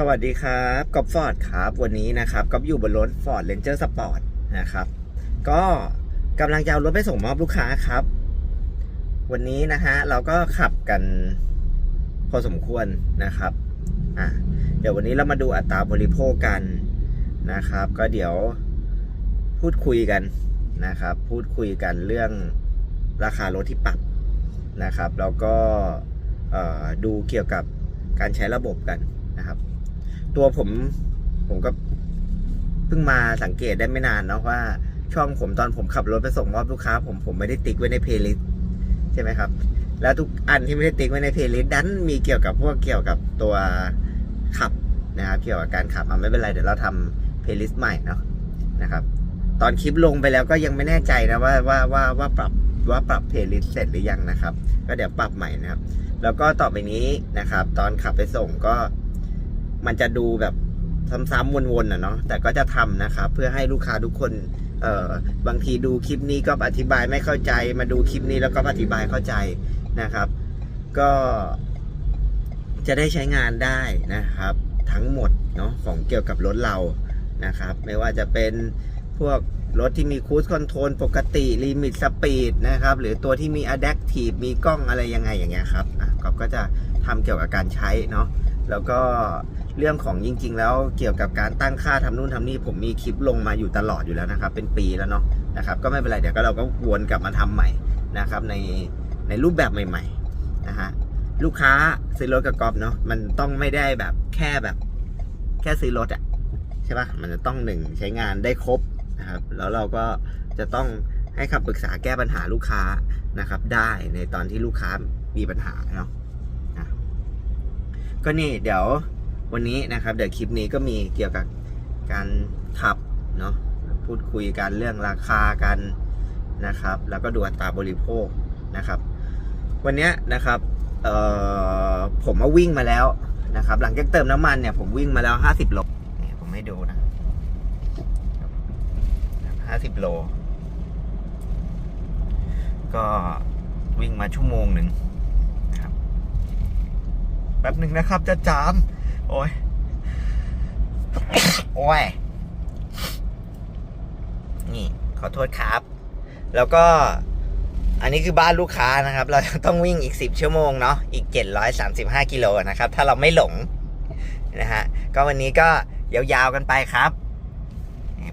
สวัสดีครับกอบฟอร์ดครับ วันนี้นะครับกอบอยู่บนรถ Ford Ranger Sport นะครับ ก็กำลังจะเอารถไปส่งมอบลูกค้าครับ วันนี้นะฮะเราก็ขับกันพอสมควรนะครับอะเดี๋ยววันนี้เรามาดูอัตราบริโภคกันนะครับ ก็เดี๋ยวพูดคุยกันนะครับ พูดคุยกันเรื่องราคารถที่ปรับนะครับ แล้วก็ดูเกี่ยวกับการใช้ระบบกันนะครับ ตัวผม ผมก็เพิ่งมาสังเกตได้ไม่นานเนาะว่า ช่องผมตอนผมขับรถไปส่งมอบลูกค้า ผมผมไม่ได้ติ๊กไว้ในเพลย์ลิสต์ใช่ไหมครับ แล้วทุกอันที่ไม่ได้ติ๊กไว้ในเพลย์ลิสต์ดันมีเกี่ยวกับพวกเกี่ยวกับตัวขับนะครับเกี่ยวกับการขับอะไม่เป็นไรเดี๋ยวเราทำเพลย์ลิสต์ใหม่เนาะนะครับ ตอนคลิปลงไปแล้วก็ยังไม่แน่ใจนะว่าว่าว่าว่าปรับว่าปรับเพลย์ลิสต์เสร็จหรือยังนะครับ ก็เดี๋ยวปรับใหม่นะครับ แล้วก็ต่อไปนี้นะครับ ตอนขับไปส่งก็ มันจะดูแบบซ้ำๆวนๆอะเนาะแต่ก็จะทำนะครับเพื่อให้ลูกค้าทุกคนเอ่อบางทีดูคลิปนี้ก็อธิบายไม่เข้าใจ มาดูคลิปนี้แล้วก็อธิบายเข้าใจนะครับ ก็จะได้ใช้งานได้นะครับ ทั้งหมดเนาะของเกี่ยวกับรถเรานะครับ ไม่ว่าจะเป็นพวกรถที่มีคู i คอนโทรลปกติลิมิตสปีดนะครับ หรือตัวที่มี Adaptive มีกล้องอะไรยังไงอย่างเงี้ยครับอะก็ก็จะทำเกี่ยวกับการใช้เนาะ แล้วก็เรื่องของจริง ๆ แล้วเกี่ยวกับการตั้งค่าทำนู่นทำนี่ผมมีคลิปลงมาอยู่ตลอดอยู่แล้วนะครับ เป็นปีแล้วเนาะนะครับก็ไม่เป็นไรเดี๋ยวก็เราก็วนกลับมาทำใหม่นะครับในในรูปแบบใหม่ๆนะฮะลูกค้าซื้อรถกับกอล์ฟเนาะมันต้องไม่ได้แบบแค่แบบ แค่ซื้อรถอะใช่ปะมันจะต้องหนึ่งใช้งานได้ครบนะครับแล้วเราก็จะต้องให้คำปรึกษาแก้ปัญหาลูกค้านะครับ ได้ในตอนที่ลูกค้ามีปัญหาเนาะ ก็นี่เดี๋ยววันนี้นะครับ เดี๋ยวคลิปนี้ก็มีเกี่ยวกับการขับเนาะพูดคุยกันเรื่องราคากันนะครับ แล้วก็ดูอัตราบริโภคนะครับ วันนี้นะครับผมมาวิ่งมาแล้วนะครับ หลังจากเติมน้ำมันเนี่ยผมวิ่งมาแล้วห้าสิบโลนี่ผมให้ดูนะห้าสิบโล ก็วิ่งมาชั่วโมงหนึ่ง ป๊บหนึ่งนะครับจะจาม โอ้ย โอ้ย นี่ขอโทษครับ แล้วก็อันนี้คือบ้านลูกค้านะครับ เราต้องวิ่งอีก 10 ชั่วโมงเนาะอีก 735 กิโลนะครับ ถ้าเราไม่หลงนะฮะก็วันนี้ก็ยาวๆกันไปครับ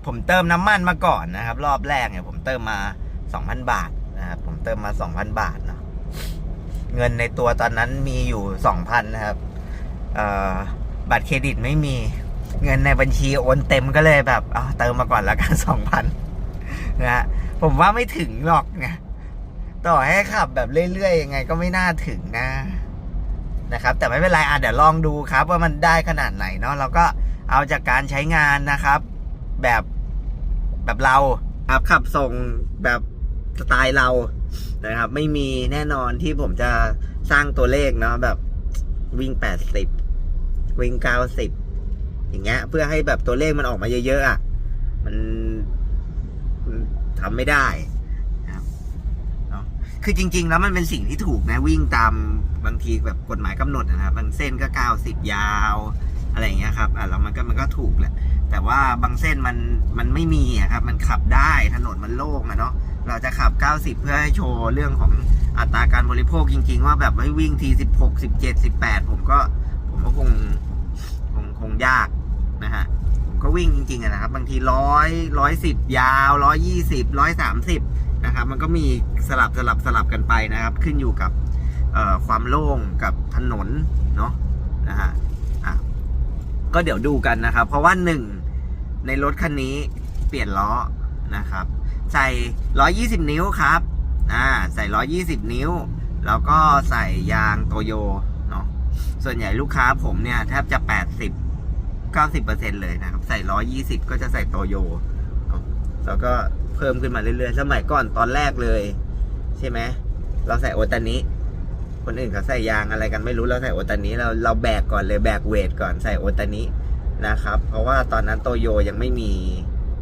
ผมเติมน้ำมันมาก่อนนะครับ รอบแรกเนี่ยผมเติมมา 2,000 บาทนะครับผมเติมมา 2,000 บาทเนาะ เงินในตัวตอนนั้นมีอยู่สองพันนะครับบัตรเครดิตไม่มีเงินในบัญชีโอนเต็มก็เลยแบบเอาเติมมาก่อนแล้วกันสองพันนะฮะผมว่าไม่ถึงหรอกไงต่อให้ขับแบบเรื่อยๆยังไงก็ไม่น่าถึงนะนะครับ แต่ไม่เป็นไรอะเดี๋ยวลองดูครับ ว่ามันได้ขนาดไหนเนาะเราก็เอาจากการใช้งานนะครับ แบบแบบเราครับขับส่งแบบสไตล์เรา นะครับ ไม่มีแน่นอนที่ผมจะสร้างตัวเลขเนาะแบบวิ่งแปดสิบวิ่งเก้าสิบอย่างเงี้ย เพื่อให้แบบตัวเลขมันออกมาเยอะๆอะมันทำไม่ได้ครับคือจริง ๆ แล้วมันเป็นสิ่งที่ถูกนะวิ่งตามบางทีแบบกฎหมายกำหนดนะครับบางเส้นก็เก้าสิบยาวอะไรอย่างเงี้ยครับอะแล้วมันก็มันก็ถูกแหละแต่ว่าบางเส้นมันมันไม่มีอะครับ มันขับได้ถนนมันโล่งอะเนาะ เราจะขับ 90 เพื่อให้โชว์เรื่องของอัตราการบริโภคจริง ๆ ว่าแบบให้วิ่งที 16 17 18 ผมก็ผมก็คงคงคงยากนะฮะผมก็วิ่งจริงๆนะครับ บางทีร้อยร้อยสิบยาวร้อยยี่สิบร้อยสามสิบนะครับมันก็มีสลับสลับสลับกันไปนะครับ ขึ้นอยู่กับความโล่งกับถนนเนาะนะฮะก็เดี๋ยวดูกันนะครับ เพราะว่าหนึ่งในรถคันนี้เปลี่ยนล้อนะครับ ใส่ 120 นิ้วครับ อ่า ใส่ 120 นิ้ว แล้วก็ใส่ยางโตโยเนาะ ส่วนใหญ่ลูกค้าผมเนี่ยแทบจะ 80 90%เลยนะครับ ใส่ 120 ก็จะใส่โตโย แล้วก็เพิ่มขึ้นมาเรื่อยๆ สมัยก่อนตอนแรกเลย ใช่ไหม เราใส่โอตานิ คนอื่นเขาใส่ยางอะไรกันไม่รู้ เราใส่โอตานิ เราเราแบกก่อนเลยแบกเวทก่อนใส่โอตานินะครับ เพราะว่าตอนนั้นโตโยยังไม่มี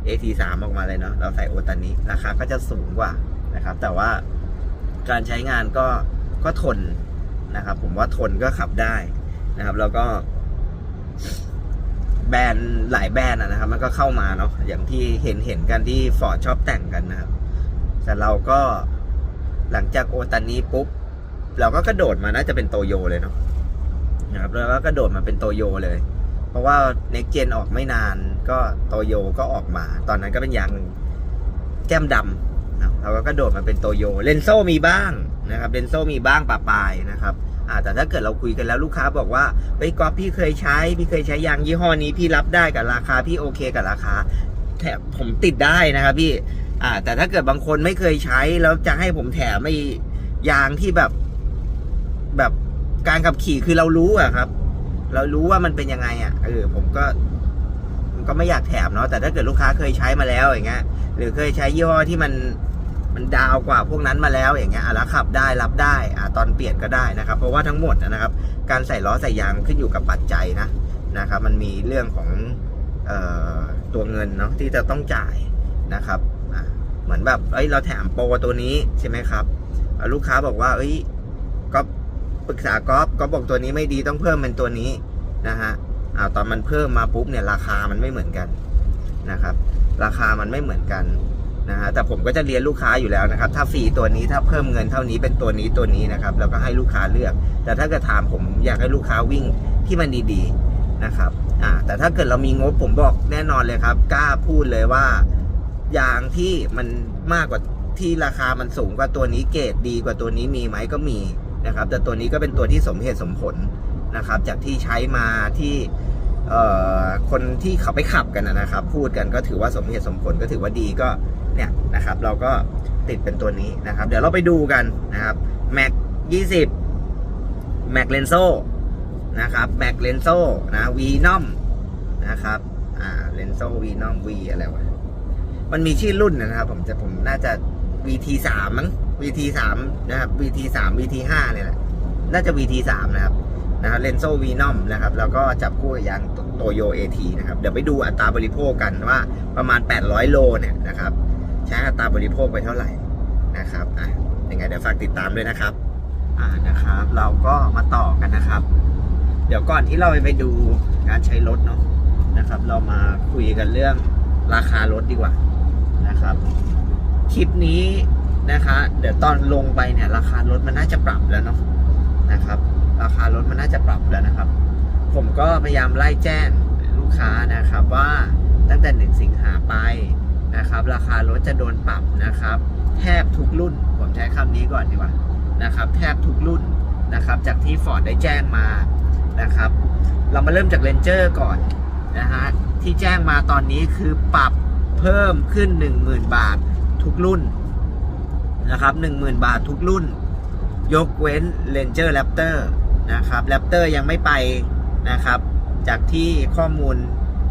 AT3 ออกมาเลยเนาะเราใส่โอตานิราคาก็จะสูงกว่านะครับ แต่ว่าการใช้งานก็ก็ทนนะครับ ผมว่าทนก็ขับได้นะครับ แล้วก็แบรนด์หลายแบรนด์นะครับ มันก็เข้ามาเนาะอย่างที่เห็นเห็นกันที่ฟอร์ดชอบแต่งกันนะครับ แต่เราก็หลังจากโอตานี้ปุ๊บ เราก็กระโดดมาน่าจะเป็นโตโยเลยเนาะนะครับ แล้วก็กระโดดมาเป็นโตโยเลย เพราะว่า next gen ออกไม่นาน ก็โตโยก็ออกมา ตอนนั้นก็เป็นยางแก้มดำนะเราก็กระโดดมาเป็นโตโยเลนโซมีบ้างนะครับเลนโซมีบ้างปะปายนะครับแต่ถ้าเกิดเราคุยกันแล้วลูกค้าบอกว่าเฮ้ยก๊อฟพี่เคยใช้ พี่เคยใช้ยางยี่ห้อนี้พี่รับได้กับราคาพี่โอเคกับราคาแถมผมติดได้นะครับพี่อ่าแต่ถ้าเกิดบางคนไม่เคยใช้แล้วจะให้ผมแถมไม่ยางที่แบบแบบการขับขี่คือเรารู้อะครับ เรารู้ว่ามันเป็นยังไงอะเออผมก็มก็ไม่อยากแถมเนาะแต่ถ้าเกิดลูกค้าเคยใช้มาแล้วอย่างเงี้ย หรือเคยใช้ยี่ห้อที่มันมันดาวกว่าพวกนั้นมาแล้วอย่างเงี้ยอะแล้วขับได้รับได้อ่าตอนเปลี่ยนก็ได้นะครับ เพราะว่าทั้งหมดนะครับ การใส่ล้อใส่ยางขึ้นอยู่กับปัจจัยนะนะครับ มันมีเรื่องของเอ่อตัวเงินเนาะที่จะต้องจ่ายนะครับอะเหมือนแบบเอ้ยเราแถมโปรตัวนี้ใช่ไหมครับ ลูกค้าบอกว่าเอ้ย ปรึกษากอฟก็บอกตัวนี้ไม่ดีต้องเพิ่มเป็นตัวนี้นะฮะอ่าตอนมันเพิ่มมาปุ๊บเนี่ยราคามันไม่เหมือนกันนะครับ ราคามันไม่เหมือนกันนะฮะแต่ผมก็จะเรียนลูกค้าอยู่แล้วนะครับ ถ้าฟรีตัวนี้ถ้าเพิ่มเงินเท่านี้เป็นตัวนี้ตัวนี้นะครับแล้วก็ให้ลูกค้าเลือก แต่ถ้าเกิดถามผมอยากให้ลูกค้าวิ่งที่มันดีๆนะครับอ่าแต่ถ้าเกิดเรามีงบผมบอกแน่นอนเลยครับ กล้าพูดเลยว่ายางที่มันมากกว่าที่ราคามันสูงกว่าตัวนี้เกรดดีกว่าตัวนี้มีไหมก็มี นะครับ แต่ตัวนี้ก็เป็นตัวที่สมเหตุสมผลนะครับ จากที่ใช้มาที่คนที่เขาไปขับกันนะนะครับ พูดกันก็ถือว่าสมเหตุสมผลก็ถือว่าดีก็เนี่ยนะครับ เราก็ติดเป็นตัวนี้นะครับ เดี๋ยวเราไปดูกันนะครับ Mac 20 Mac Lenso นะครับ Mac Lenso นะ Venom นะครับอ่า Lenso Venom V อะไรวะมันมีชื่อรุ่นนะครับ ผมจะผมน่าจะ VT 3 มั้ง VT 3นะครับ VT 3 VT 5เนี่ยแหละ น่าจะ VT 3นะครับนะครับเลนโซวีนอมนะครับ แล้วก็จับคู่กับยางโตโยเอทีนะครับ เดี๋ยวไปดูอัตราบริโภคกันว่าประมาณ 800 โลเนี่ยนะครับ ใช้อัตราบริโภคไปเท่าไหร่นะครับอะยังไงเดี๋ยวฝากติดตามด้วยนะครับอ่านะครับ เราก็มาต่อกันนะครับ เดี๋ยวก่อนที่เราไปดูการใช้รถเนาะนะครับ เรามาคุยกันเรื่องราคารถดีกว่านะครับ คลิปนี้ นะคะ เดี๋ยวตอนลงไปเนี่ย ราคารถมันน่าจะปรับแล้วเนาะนะครับ ราคารถมันน่าจะปรับแล้วนะครับ ผมก็พยายามไล่แจ้งลูกค้านะครับว่าตั้งแต่หนึ่งสิงหาไปนะครับ ราคารถจะโดนปรับนะครับ แทบทุกรุ่น ผมใช้คำนี้ก่อนดีกว่านะครับ แทบทุกรุ่นนะครับ จากที่ฟอร์ดได้แจ้งมานะครับ เรามาเริ่มจากเลนเจอร์ก่อนนะฮะที่แจ้งมาตอนนี้คือปรับเพิ่มขึ้น 10,000 บาททุกรุ่น นะครับ10,000 บาททุกรุ่น ยกเว้น Ranger Raptor นะครับ Raptor ยังไม่ไปนะครับ จากที่ข้อมูล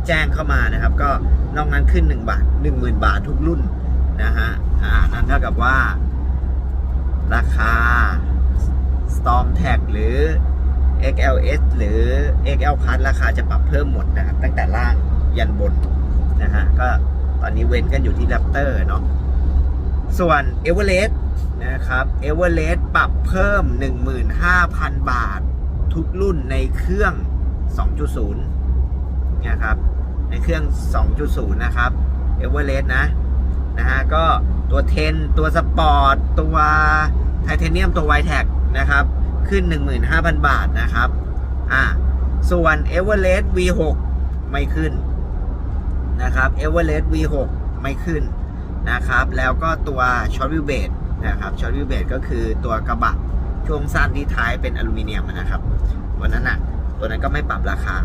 แจ้งเข้ามานะครับ ก็นอกนั้นขึ้น 1 บาท 10,000 บาททุกรุ่นนะฮะอ่านั่นเท่ากับว่า ราคา Storm Tag หรือ XLS หรือ XL Plus ราคาจะปรับเพิ่มหมดนะครับ ตั้งแต่ล่างยันบนนะฮะก็ตอนนี้เว้นกันอยู่ที่ Raptor เนาะ ส่วน e v e r e s t นะครับ e v e r e s t ปรับเพิ่ม 15,000 บาท ทุกรุ่นในเครื่อง 2.0นะครับ ในเครื่อง 2.0 นะครับ e v e r e s t นะ นะฮะ ก็ตัว10ตัวสปอร์ตตัวไทเทเนียมตัว y t e c นะครับ ขึ้น 15,000 บาทนะครับ อ่า ส่วน e v e r e s t V6 ไม่ขึ้นนะครับ e v e r e s t V6 ไม่ขึ้น นะครับ แล้วก็ตัวช็อตวิวเบดนะครับช็อตวิวเบดก็คือตัวกระบะช่วงสั้นที่ท้ายเป็นอลูมิเนียมนะครับตัวนั้นน่ะตัวนั้นก็ไม่ปรับราคา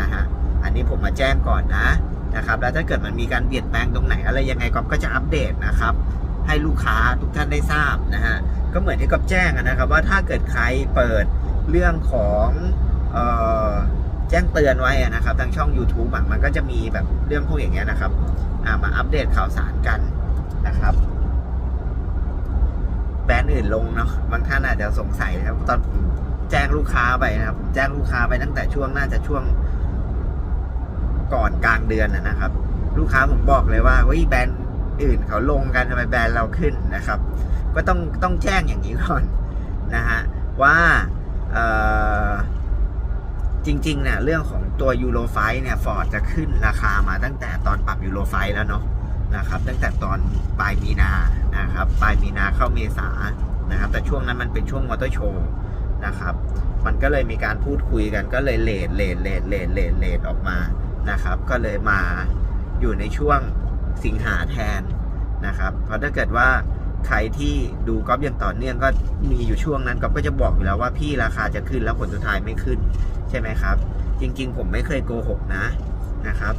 นะฮะอันนี้ผมมาแจ้งก่อนนะนะครับแล้วถ้าเกิดมันมีการเปลี่ยนแปลงตรงไหนอะไรยังไงก๊อฟก็จะอัปเดตนะครับ ให้ลูกค้าทุกท่านได้ทราบนะฮะก็เหมือนที่ก๊อฟแจ้งนะครับว่าถ้าเกิดใครเปิดเรื่องของออแจ้งเตือนไว้นะครับทางช่อง YouTube มันก็จะมีแบบเรื่องพวกอย่างเงี้ยนะครับ มาอัปเดตข่าวสารกันนะครับ แบรนด์อื่นลงเนาะบางท่านอาจจะสงสัยนะครับตอนผมแจ้งลูกค้าไปนะครับผมแจ้งลูกค้าไปตั้งแต่ช่วงน่าจะช่วงก่อนกลางเดือนนะนะครับ ลูกค้าผมบอกเลยว่าเฮ้ยแบรนด์อื่นเขาลงกันทำไมแบรนด์เราขึ้นนะครับ ก็ต้องต้องแจ้งอย่างนี้ก่อนนะฮะว่าเอ่อ จริงๆเนี่ยเรื่องของตัวยูโรไฟเนี่ยฟอร์ดจะขึ้นราคามาตั้งแต่ตอนปรับยูโรไฟแล้วเนาะนะครับ ตั้งแต่ตอนปลายมีนานะครับปลายมีนาเข้าเมษานะครับ แต่ช่วงนั้นมันเป็นช่วงมอเตอร์โชว์นะครับ มันก็เลยมีการพูดคุยกันก็เลยเลทเลทเลทเลทเลทเลทออกมานะครับ ก็เลยมาอยู่ในช่วงสิงหาแทนนะครับ เพราะถ้าเกิดว่า ใครที่ดูก๊อฟอย่างต่อเนื่องก็มีอยู่ช่วงนั้นก๊อฟก็จะบอกอยู่แล้วว่าพี่ราคาจะขึ้นแล้วผลสุดท้ายไม่ขึ้น ใช่ไหมครับ จริง ๆ ผมไม่เคยโกหกนะนะครับ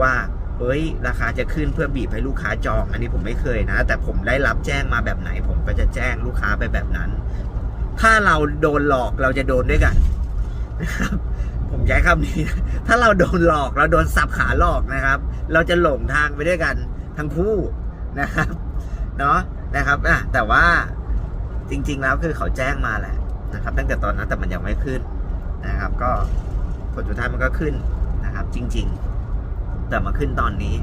ว่าเอ้ย ราคาจะขึ้นเพื่อบีบให้ลูกค้าจอง อันนี้ผมไม่เคยนะ แต่ผมได้รับแจ้งมาแบบไหน ผมก็จะแจ้งลูกค้าไปแบบนั้น ถ้าเราโดนหลอกเราจะโดนด้วยกันนะครับผมใช้คำนี้ ถ้าเราโดนหลอกเราโดนสับขาหลอกนะครับ เราจะหลงทางไปด้วยกันทั้งคู่นะครับ เนาะ นะครับอะแต่ว่าจริง ๆ แล้วคือเขาแจ้งมาแหละนะครับ ตั้งแต่ตอนนั้นแต่มันยังไม่ขึ้นนะครับ ก็ผลสุดท้ายมันก็ขึ้นนะครับ จริง ๆ แต่มาขึ้นตอนนี้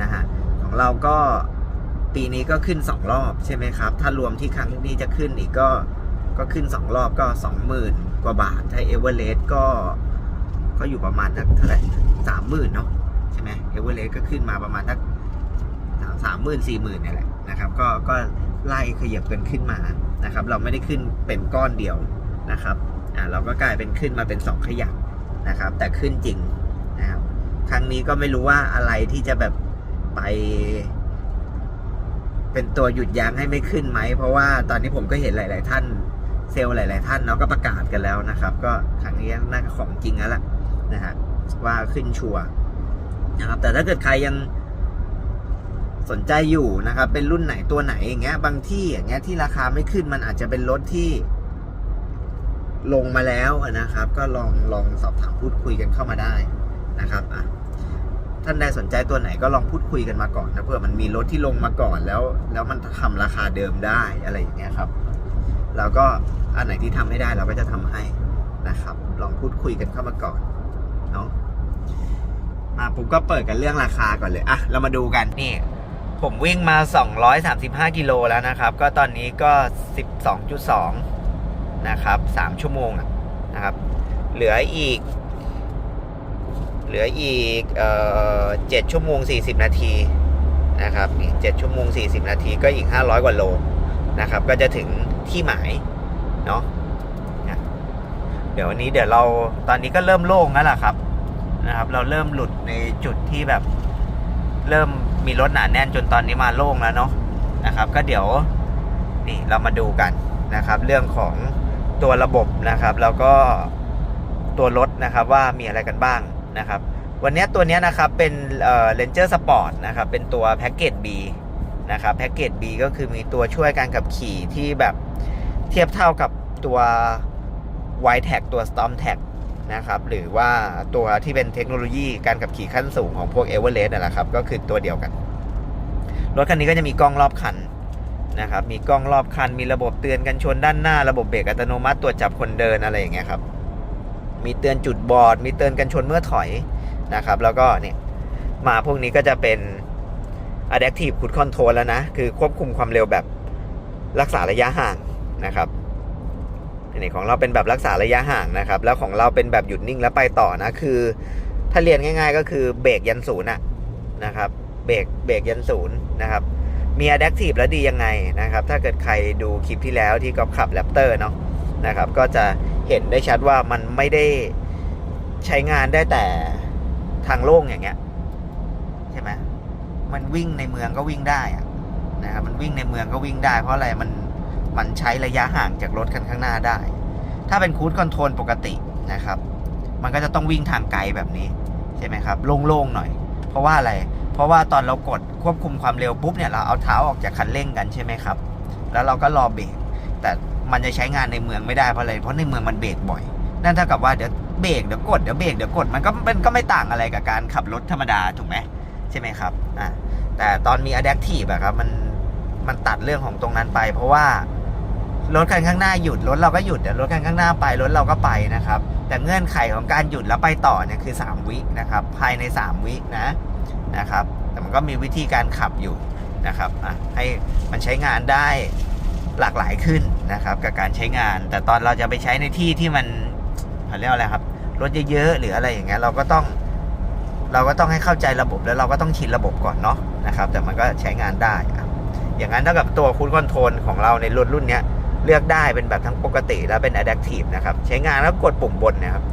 นะฮะของเราก็ปีนี้ก็ขึ้นสองรอบใช่ไหมครับ ถ้ารวมที่ครั้งนี้จะขึ้นอีกก็ก็ขึ้นสองรอบก็สองหมื่นกว่าบาทถ้าเอเวอเรสต์ก็ก็อยู่ประมาณสักเท่าไหร่สามหมื่นเนาะใช่ไหมเอเวอเรสต์ก็ขึ้นมาประมาณสักสามหมื่นสี่หมื่นนี่แหละ นะครับ ก็ก็ไล่ขยับกันขึ้นมานะครับ เราไม่ได้ขึ้นเป็นก้อนเดียวนะครับอ่าเราก็กลายเป็นขึ้นมาเป็นสองขยักนะครับ แต่ขึ้นจริงนะครับครั้งนี้ก็ไม่รู้ว่าอะไรที่จะแบบไป เป็นตัวหยุดยั้งให้ไม่ขึ้นไหม เพราะว่าตอนนี้ผมก็เห็นหลาย ๆ ท่านเซลล์หลาย ๆ ท่านเนาะก็ประกาศกันแล้วนะครับ ก็ครั้งนี้น่าจะของจริงแล้วล่ะนะฮะว่าขึ้นชัวร์นะครับแต่ถ้าเกิดใครยัง สนใจอยู่นะครับ เป็นรุ่นไหนตัวไหนอย่างเงี้ย บางที่อย่างเงี้ยที่ราคาไม่ขึ้นมันอาจจะเป็นรถที่ ลงมาแล้วนะครับ ก็ลองลองสอบถามพูดคุยกันเข้ามาได้นะครับอะท่านใดสนใจตัวไหนก็ลองพูดคุยกันมาก่อนนะเผื่อมันมีรถที่ลงมาก่อนแล้ว แล้วมันทำราคาเดิมได้อะไรอย่างเงี้ยครับเราก็อันไหนที่ทำไม่ได้เราก็จะทำให้นะครับ ลองพูดคุยกันเข้ามาก่อนเนาะมาผมก็เปิดกันเรื่องราคาก่อนเลย อะ เรามาดูกัน นี่ ผมวิ่งมา 235 กิโลแล้วนะครับ ก็ตอนนี้ก็ 12.2 นะครับ 3 ชั่วโมงนะครับ เหลืออีก เหลืออีกเอ่อ7ชั่วโมง 40 นาทีนะครับนี่7ชั่วโมง 40 นาทีก็อีก 500 กว่าโลนะครับ ก็จะถึงที่หมายเนาะนะเดี๋ยววันนี้เดี๋ยวเราตอนนี้ก็เริ่มโล่งแล้วล่ะครับนะครับ เราเริ่มหลุดในจุดที่แบบเริ่ม มีรถหนาแน่นจนตอนนี้มาโล่งแล้วเนาะนะครับ ก็เดี๋ยวนี่เรามาดูกันนะครับ เรื่องของตัวระบบนะครับ แล้วก็ตัวรถนะครับว่ามีอะไรกันบ้างนะครับ วันนี้ตัวนี้นะครับเป็นเอ่อ Ranger Sport นะครับเป็นตัวแพ็กเกจ B นะครับแพ็กเกจ B ก็คือมีตัวช่วยการขับขี่ที่แบบเทียบเท่ากับตัว y t a g ตัว Storm Tag นะครับหรือว่าตัวที่เป็นเทคโนโลยีการขับขี่ขั้นสูงของพวก e v e r e s t นั่นแหละครับก็คือตัวเดียวกัน รถคันนี้ก็จะมีกล้องรอบคันนะครับมีกล้องรอบคัน มีระบบเตือนกันชนด้านหน้า ระบบเบรกอัตโนมัติตรวจจับคนเดินอะไรอย่างเงี้ยครับมีเตือนจุดบอด มีเตือนกันชนเมื่อถอยนะครับแล้วก็เนี่ยมาพวกนี้ก็จะเป็น Adaptive Cruise Control แล้วนะ คือควบคุมความเร็วแบบรักษาระยะห่างนะครับ นนี้ของเราเป็นแบบรักษาระยะห่างนะครับ แล้วของเราเป็นแบบหยุดนิ่งแล้วไปต่อนะ คือ ถ้าเรียนง่าย ๆ ก็คือเบรกยันศูนย์อะนะครับ เบรกเบรกยันศูนย์นะครับ มี Adaptive แล้วดียังไงนะครับ ถ้าเกิดใครดูคลิปที่แล้วที่กอฟขับแรปเตอร์เนาะนะครับ ก็จะเห็นได้ชัดว่ามันไม่ได้ใช้งานได้แต่ทางโล่งอย่างเงี้ยใช่ไหมมันวิ่งในเมืองก็วิ่งได้อะนะครับ มันวิ่งในเมืองก็วิ่งได้ เพราะอะไรมัน มันใช้ระยะห่างจากรถคันข้างหน้าได้ ถ้าเป็นคูดคอนโทรลปกตินะครับ มันก็จะต้องวิ่งทางไกลแบบนี้ใช่ไหมครับโล่งๆหน่อย เพราะว่าอะไร เพราะว่าตอนเรากดควบคุมความเร็วปุ๊บเนี่ยเราเอาเท้าออกจากคันเร่งกันใช่ไหมครับ แล้วเราก็รอเบรกแต่มันจะใช้งานในเมืองไม่ได้เพราะอะไรเพราะในเมืองมันเบรกบ่อย นั่นเท่ากับว่าเดี๋ยวเบรกเดี๋ยวกดเดี๋ยวเบรกเดี๋ยวกดมันก็เป็นก็ไม่ต่างอะไรกับการขับรถธรรมดาถูกไหมใช่ไหมครับอ่าแต่ตอนมี Adaptive อะครับมันมันตัดเรื่องของตรงนั้นไป เพราะว่า รถคันข้างหน้าหยุดรถเราก็หยุดเดี๋ยวรถคันข้างหน้าไปรถเราก็ไปนะครับ แต่เงื่อนไขของการหยุดแล้วไปต่อเนี่ยคือ 3 วินะครับ ภายใน 3 วินะนะครับ แต่มันก็มีวิธีการขับอยู่นะครับอะให้มันใช้งานได้หลากหลายขึ้นนะครับกับการใช้งาน แต่ตอนเราจะไปใช้ในที่ที่มันเขาเรียกว่าอะไรครับรถเยอะๆหรืออะไรอย่างเงี้ยเราก็ต้อง เราก็ต้องให้เข้าใจระบบแล้วเราก็ต้องชินระบบก่อนเนาะนะครับ แต่มันก็ใช้งานได้อะอย่างนั้นเท่ากับตัวคู i คอนโทรลของเราในรุ่นรุ่นเนี้ย เลือกได้เป็นแบบทั้งปกติแล้วเป็น Adaptive นะครับ ใช้งานแล้วกดปุ่มบนนะครับ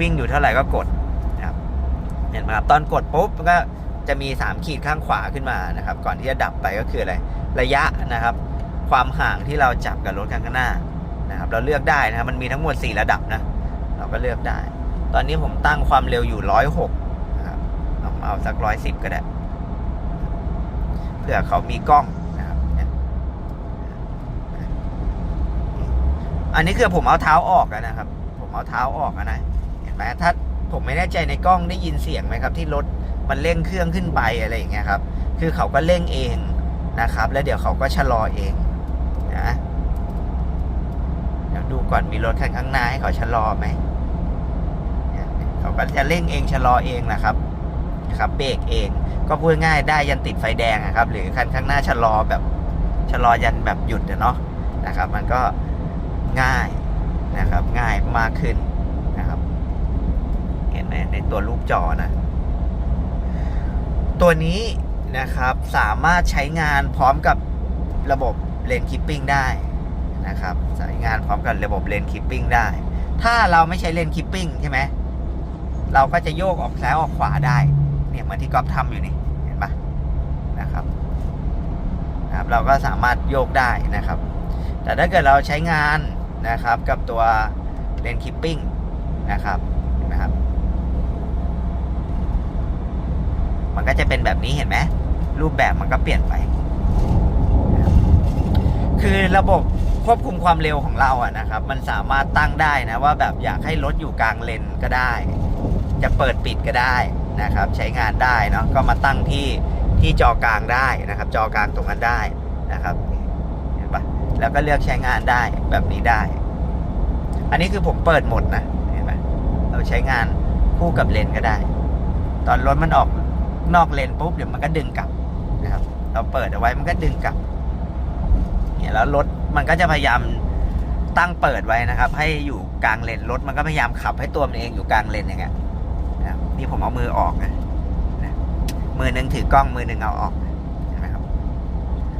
วิ่งอยู่เท่าไหร่ก็กดนะครับเห็นไหมครับตอนกดปุ๊บมันก็จะมี 3 ขีดข้างขวาขึ้นมานะครับ ก่อนที่จะดับไปก็คืออะไร ระยะนะครับ ความห่างที่เราจับกับรถข้างหน้านะครับ เราเลือกได้นะครับ มันมีทั้งหมด 4 ระดับนะ เราก็เลือกได้ ตอนนี้ผมตั้งความเร็วอยู่ 106นะครับลองเอาสัก 110 ก็ได้เพื่อเขามีกล้องนะครับเนี่ย อันนี้คือผมเอาเท้าออกนะครับ ผมเอาเท้าออกนะเห็นไหมถ้าผมไม่แน่ใจในกล้องได้ยินเสียงไหมครับ ที่รถมันเร่งเครื่องขึ้นไปอะไรอย่างเงี้ยครับ คือเขาก็เร่งเองนะครับ แล้วเดี๋ยวเขาก็ชะลอเองนะเดี๋ยวดูก่อนมีรถคันข้างหน้าให้เขาชะลอไหมเขาก็จะเร่งเองชะลอเองนะครับนะครับเบรกเอง ก็พูดง่ายได้ยันติดไฟแดงอะครับ หรือคันข้างหน้าชะลอแบบชะลอยันแบบหยุดเนาะนะครับ มันก็ ง่ายนะครับง่ายมากขึ้นนะครับ เห็นไหมในตัวรูปจอนะ ตัวนี้นะครับสามารถใช้งานพร้อมกับระบบเลนคิปปิ้งได้นะครับใช้งานพร้อมกับระบบเลนคิปปิ้งได้ ถ้าเราไม่ใช้เลนคิปปิ้งใช่ไหมเราก็จะโยกออกซ้ายออกขวาได้ เนี่ยเหมือนที่ก๊อฟทำอยู่นี่เห็นปะนะครับนะครับ เราก็สามารถโยกได้นะครับ แต่ถ้าเกิดเราใช้งาน นะครับกับตัวเลนคิปปิ้งนะครับนไหมครับ มันก็จะเป็นแบบนี้เห็นไหมรูปแบบมันก็เปลี่ยนไป คือระบบควบคุมความเร็วของเราอะนะครับ มันสามารถตั้งได้นะว่าแบบอยากให้รถอยู่กลางเลนก็ได้ จะเปิดปิดก็ได้นะครับ ใช้งานได้เนาะก็มาตั้งที่ที่จอกลางได้นะครับ จอกลางตรงนั้นได้นะครับเห็นปะแล้วก็เลือกใช้งานได้แบบนี้ได้ อันนี้คือผมเปิดหมดนะเห็นไหมเราใช้งานคู่กับเลนก็ได้ ตอนรถมันออกนอกเลนปุ๊บเดี๋ยวมันก็ดึงกลับนะครับ เราเปิดเอาไว้มันก็ดึงกลับเนี่ยแล้วรถมันก็จะพยายามตั้งเปิดไว้นะครับ ให้อยู่กลางเลนรถมันก็พยายามขับให้ตัวมันเองอยู่กลางเลนอย่างเงี้ยนะนี่ผมเอามือออกนะนะมือหนึ่งถือกล้องมือหนึ่งเอาออกเห็นไหมครับ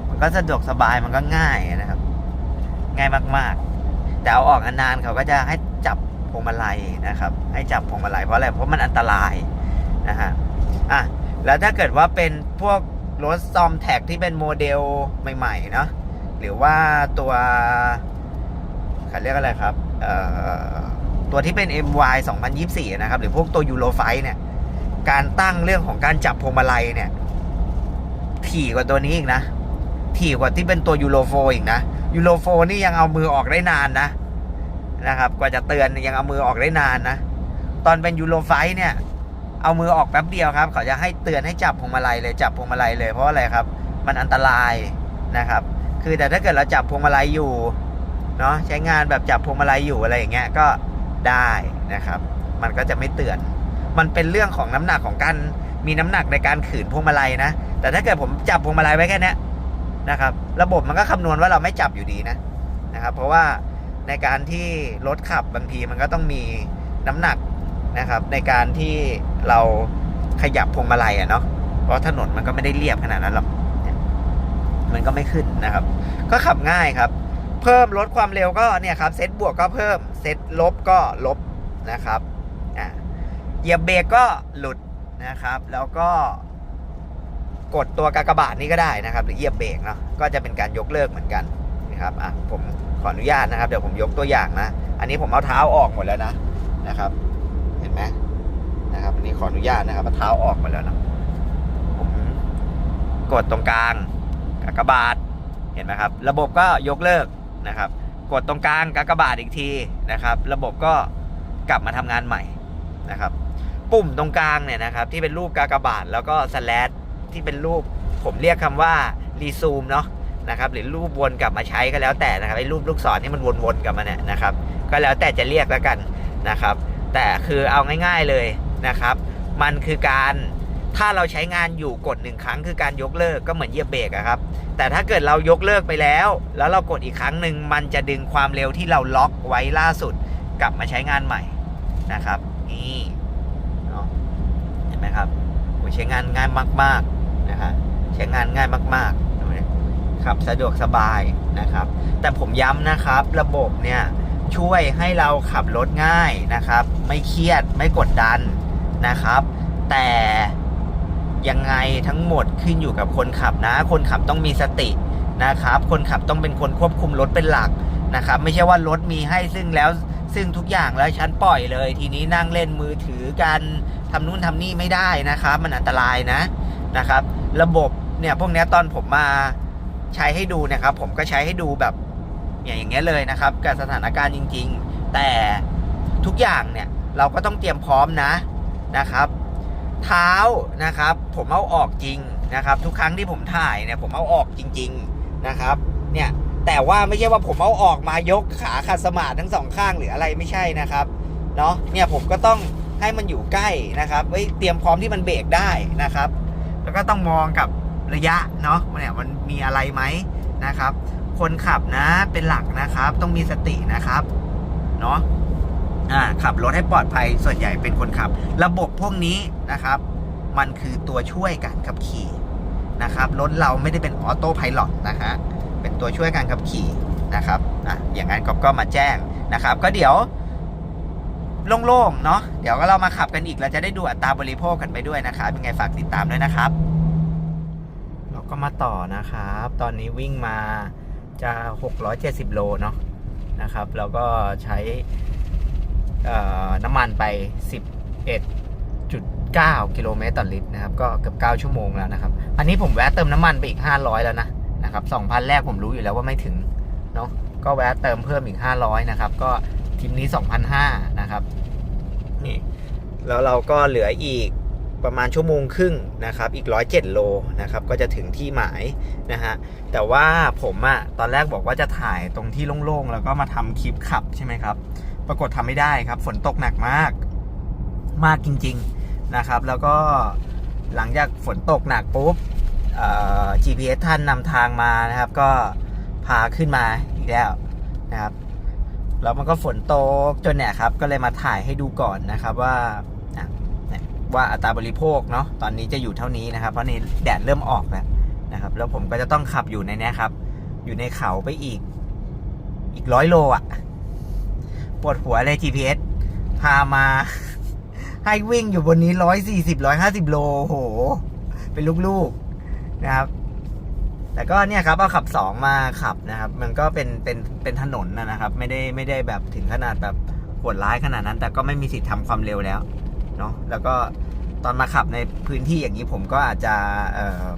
มันก็สะดวกสบายมันก็ง่ายนะครับ ง่ายมาก ๆ แต่เอาออกนานๆเขาก็จะให้จับพวงมาลัยนะครับ ให้จับพวงมาลัยเพราะอะไรเพราะมันอันตรายนะฮะอะแล้วถ้าเกิดว่าเป็นพวกรถซอมแท็กที่เป็นโมเดลใหม่ๆเนาะหรือว่าตัวเขาเรียกอะไรครับเอ่อตัวที่เป็น MY 2024 นะครับ หรือพวกตัวยูโรไฟเนี่ยการตั้งเรื่องของการจับพวงมาลัยเนี่ย ถี่กว่าตัวนี้อีกนะ ถี่กว่าที่เป็นตัวยูโรโฟอีกนะ ยูโรโฟนี่ยังเอามือออกได้นานนะนะครับ กว่าจะเตือนยังเอามือออกได้นานนะ ตอนเป็นยูโรไฟเนี่ย เอามือออกแป๊บเดียวครับ เขาจะให้เตือนให้จับพวงมาลัยเลยจับพวงมาลัยเลยเพราะอะไรครับ มันอันตรายนะครับ คือแต่ถ้าเกิดเราจับพวงมาลัยอยู่เนาะใช้งานแบบจับพวงมาลัยอยู่อะไรอย่างเงี้ยก็ได้นะครับ มันก็จะไม่เตือน มันเป็นเรื่องของน้ำหนักของการมีน้ำหนักในการขืนพวงมาลัยนะ แต่ถ้าเกิดผมจับพวงมาลัยไว้แค่นี้ นะครับ ระบบมันก็คำนวณว่าเราไม่จับอยู่ดีนะนะครับ เพราะว่าในการที่รถขับบางทีมันก็ต้องมีน้ำหนักนะครับ ในการที่เราขยับพวงมาลัยอะเนาะเพราะถนนมันก็ไม่ได้เรียบขนาดนั้นหรอกมันก็ไม่ขึ้นนะครับ ก็ขับง่ายครับ เพิ่มลดความเร็วก็เนี่ยครับเซตบวกก็เพิ่มเซตลบก็ลบนะครับอ่าเหยียบเบรกก็หลุดนะครับ แล้วก็ กดตัวกากบาทนี้ก็ได้นะครับหรือเหยียบเบรกเนาะก็จะเป็นการยกเลิกเหมือนกันนะครับอะผมขออนุญาตนะครับเดี๋ยวผมยกตัวอย่างนะ อันนี้ผมเอาเท้าออกหมดแล้วนะนะครับ เห็นไหมนะครับอันนี้ขออนุญาตนะครับเอาเท้าออกหมดแล้วนะผมกดตรงกลางกากบาทเห็นไหมครับ ระบบก็ยกเลิกนะครับ กดตรงกลางกากบาทอีกทีนะครับ ระบบก็กลับมาทำงานใหม่นะครับ ปุ่มตรงกลางเนี่ยนะครับ ที่เป็นรูปกากบาทแล้วก็สแลด ที่เป็นรูป ผมเรียกคำว่ารีซูมเนาะนะครับหรือรูปวนกลับมาใช้ก็แล้วแต่นะครับไอ้รูปลูกศรที่มันวนๆกลับมาเนี่ยนะครับ ก็แล้วแต่จะเรียกแล้วกันนะครับ แต่คือเอาง่าย ๆเลยนะครับ มันคือการถ้าเราใช้งานอยู่กดหนึ่งครั้งคือการยกเลิกก็เหมือนเหยียบเบรกอะครับ แต่ถ้าเกิดเรายกเลิกไปแล้ว แล้วเรากดอีกครั้งหนึ่งมันจะดึงความเร็วที่เราล็อกไว้ล่าสุด กลับมาใช้งานใหม่นะครับนี่เห็นไหมครับใช้งานง่ายมาก ๆ นะฮะใช้งานง่ายมากๆดูดิขับสะดวกสบายนะครับ แต่ผมย้ำนะครับระบบเนี่ยช่วยให้เราขับรถง่ายนะครับ ไม่เครียดไม่กดดันนะครับ แต่ยังไงทั้งหมดขึ้นอยู่กับคนขับนะ คนขับต้องมีสตินะครับ คนขับต้องเป็นคนควบคุมรถเป็นหลักนะครับ ไม่ใช่ว่ารถมีให้ซึ่งแล้วซึ่งทุกอย่างแล้วฉันปล่อยเลย ทีนี้นั่งเล่นมือถือกันทำนู่นทำนี่ไม่ได้นะครับ มันอันตรายนะ นะครับ ระบบเนี่ยพวกนี้ตอนผมมาใช้ให้ดูนะครับ ผมก็ใช้ให้ดูแบบอย่างอย่างเงี้ยเลยนะครับ กับสถานการณ์จริง ๆ แต่ทุกอย่างเนี่ยเราก็ต้องเตรียมพร้อมนะนะครับ เท้านะครับ ผมเอาออกจริงนะครับ ทุกครั้งที่ผมถ่ายเนี่ยผมเอาออกจริง ๆนะครับ เนี่ยแต่ว่าไม่ใช่ว่าผมเอาออกมายกขาขัดสมาธิทั้งสองข้างหรืออะไรไม่ใช่นะครับเนาะเนี่ยผมก็ต้องให้มันอยู่ใกล้นะครับไว้เตรียมพร้อมที่มันเบรกได้นะครับ แล้วก็ต้องมองกับระยะเนาะเนี่ยมันมีอะไรไหมนะครับ คนขับนะเป็นหลักนะครับ ต้องมีสตินะครับเนาะอ่าขับรถให้ปลอดภัยส่วนใหญ่เป็นคนขับ ระบบพวกนี้นะครับ มันคือตัวช่วยการขับขี่นะครับรถเราไม่ได้เป็นออโต้ไพลอตนะฮะเป็นตัวช่วยการขับขี่นะครับอะอย่างนั้นก็มาแจ้งนะครับ ก็เดี๋ยว โล่งๆเนาะเดี๋ยวก็เรามาขับกันอีกเราจะได้ดูอัตราบริโภคกันไปด้วยนะครับยังไงฝากติดตามด้วยนะครับ เราก็มาต่อนะครับ ตอนนี้วิ่งมาจะ 670 โลเนาะนะครับแล้วก็ใช้น้ำมันไป 11.9 กิโลเมตรต่อลิตรนะครับ ก็เกือบ 9 ชั่วโมงแล้วนะครับ อันนี้ผมแวะเติมน้ำมันไปอีก 500 แล้วนะนะครับ2,000 แรกผมรู้อยู่แล้วว่าไม่ถึงเนาะก็แวะเติมเพิ่มอีก 500 นะครับ ก็ ทีมนี้2,500นะครับนี่แล้วเราก็เหลืออีกประมาณชั่วโมงครึ่งนะครับ อีก 107 โลนะครับ ก็จะถึงที่หมายนะฮะ แต่ว่าผมอะตอนแรกบอกว่าจะถ่ายตรงที่โล่งๆ แล้วก็มาทำคลิปขับใช่ไหมครับ ปรากฏทำไม่ได้ครับ ฝนตกหนักมาก มากจริงๆนะครับ แล้วก็หลังจากฝนตกหนักปุ๊บ GPS ท่านนำทางมานะครับ ก็พาขึ้นมาอีกแล้วนะครับ แล้วมันก็ฝนตกจนเนี่ยครับ ก็เลยมาถ่ายให้ดูก่อนนะครับว่าว่าอัตราบริโภคเนาะตอนนี้จะอยู่เท่านี้นะครับ เพราะนี่แดดเริ่มออกแล้วนะครับ แล้วผมก็จะต้องขับอยู่ในเนี้ยครับ อยู่ในเขาไปอีก อีกร้อยโลอะปวดหัวเลย GPS พามา ให้วิ่งอยู่บนนี้ร้อยสี่สิบร้อยห้าสิบโลโห เป็นลูกๆนะครับ แต่ก็เนี่ยครับเอาขับสองมาขับนะครับ มันก็เป็นเป็นเป็นถนนนะครับ ไม่ได้ไม่ได้แบบถึงขนาดแบบโหดร้ายขนาดนั้น แต่ก็ไม่มีสิทธิ์ทำความเร็วแล้วเนาะแล้วก็ตอนมาขับในพื้นที่อย่างนี้ผมก็อาจจะ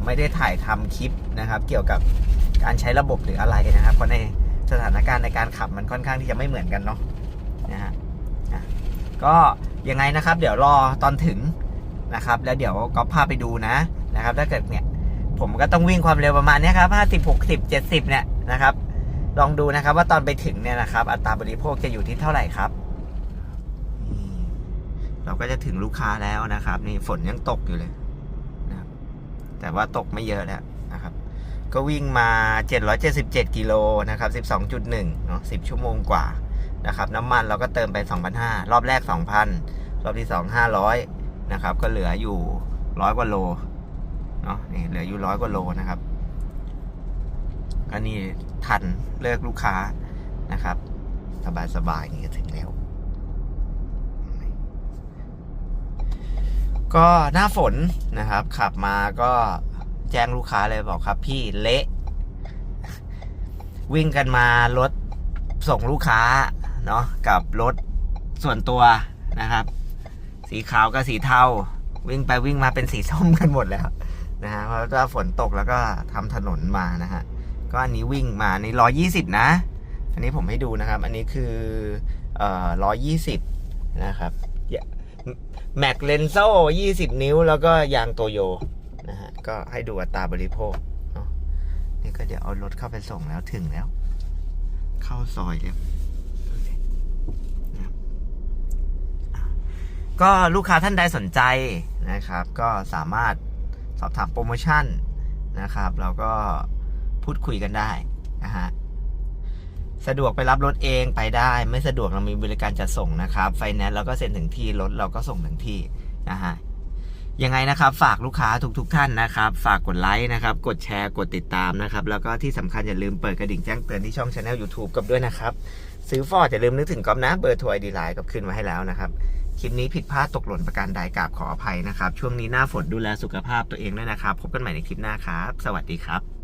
ไม่ได้ถ่ายทำคลิปนะครับ เกี่ยวกับการใช้ระบบหรืออะไรนะครับ เพราะในสถานการณ์ในการขับมันค่อนข้างที่จะไม่เหมือนกันเนาะนะฮะก็ยังไงนะครับ เดี๋ยวรอตอนถึงนะครับ แล้วเดี๋ยวก็พาไปดูนะนะครับ ถ้าเกิดเนี่ย ผมก็ต้องวิ่งความเร็วประมาณนี้ครับห้าสิบหกสิบเจ็ดสิบเนี่ยนะครับ ลองดูนะครับว่าตอนไปถึงเนี่ยนะครับ อัตราบริโภคจะอยู่ที่เท่าไหร่ครับ เราก็จะถึงลูกค้าแล้วนะครับ นี่ฝนยังตกอยู่เลยนะแต่ว่าตกไม่เยอะแล้วนะครับ ก็วิ่งมา 777 กิโลนะครับ 12.1 เนาะ10 ชั่วโมงกว่านะครับน้ำมันเราก็เติมไป 2,500 รอบแรก 2,000 รอบที่ 2 500 นะครับ ก็เหลืออยู่ร้อยกว่าโล เนาะนี่เหลืออยู่ร้อยกว่าโลนะครับก็นี่ทันเลิกลูกค้านะครับ สบายสบายนี่ก็ถึงแล้ว ก็หน้าฝนนะครับ ขับมาก็แจ้งลูกค้าเลยบอกครับพี่เละวิ่งกันมารถส่งลูกค้าเนาะกับรถส่วนตัวนะครับ สีขาวกับสีเทาวิ่งไปวิ่งมาเป็นสีส้มกันหมดแล้ว นะฮะเพราะว่าฝนตกแล้วก็ทำถนนมานะฮะก็อันนี้วิ่งมาในร้อยี่สิบนะ อันนี้ผมให้ดูนะครับ อันนี้คือเอ่อร้อยี่สิบนะครับแม็กเลนโซ่ยี่สิบนิ้ว แล้วก็ยางโตโยนะฮะก็ให้ดูอัตราบริโภคเนาะนี่ก็เดี๋ยวเอารถเข้าไปส่งแล้วถึงแล้ว เข้าซอยแล้วนะครับก็ลูกค้าท่านใดสนใจนะครับ ก็สามารถ สอบถามโปรโมชั่นนะครับ เราก็พูดคุยกันได้นะฮะสะดวกไปรับรถเองไปได้ ไม่สะดวกเรามีบริการจัดส่งนะครับไฟแนนซ์เราก็เซ็นถึงที่รถเราก็ส่งถึงที่นะฮะยังไงนะครับ ฝากลูกค้าทุกๆทท่านนะครับ ฝากกดไลค์นะครับ กดแชร์กดติดตามนะครับ แล้วก็ที่สำคัญอย่าลืมเปิดกระดิ่งแจ้งเตือนที่ช่องช anel YouTube กับด้วยนะครับ ซื้อฟอร์ดอย่าลืมนึกถึงก๊อฟนะเบอร์โทรไอดีไลน์กับขึ้นไว้ให้แล้วนะครับ คลิปนี้ผิดพลาดตกหล่นประการใดกราบขออภัยนะครับ ช่วงนี้หน้าฝนดูแลสุขภาพตัวเองด้วยนะครับ พบกันใหม่ในคลิปหน้าครับ สวัสดีครับ